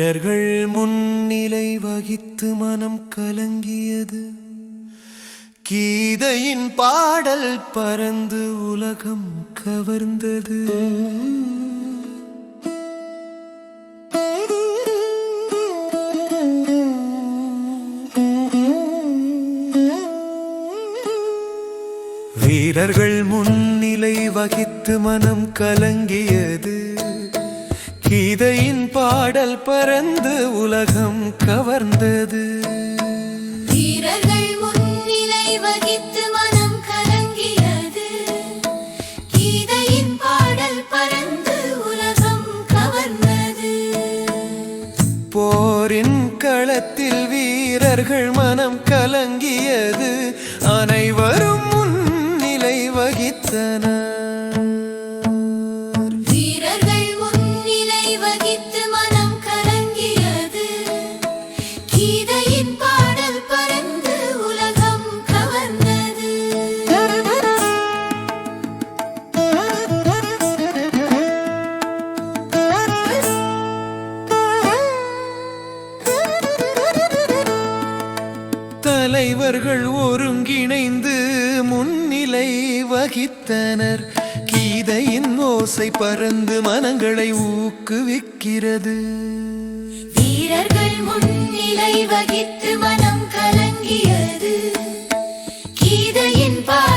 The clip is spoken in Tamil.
வீரர்கள் முன்னிலை வகித்து மனம் கலங்கியது. கீதையின் பாடல் பறந்து உலகம் கவர்ந்தது. வீரர்கள் முன்னிலை வகித்து மனம் கலங்கியது. கீதையின் பாடல் பறந்து உலகம் கவர்ந்தது. வீரர்கள் முன்னிலை வகித்து மனம் கலங்கியது. கீதையின் பாடல் பறந்து உலகம் கவர்ந்தது. போரின் களத்தில் வீரர்கள் மனம் கலங்கியது. அனைவரும் முன்னிலை வகித்தனர். தலைவர்கள் ஒருங்கிணைந்து முன்னிலை வகித்தனர். கீதையின் ஓசை பறந்து மனங்களை ஊக்குவிக்கிறது. வீரர்கள் முன்னிலை வகித்து மனம் கலங்கியது. கீதையின் பா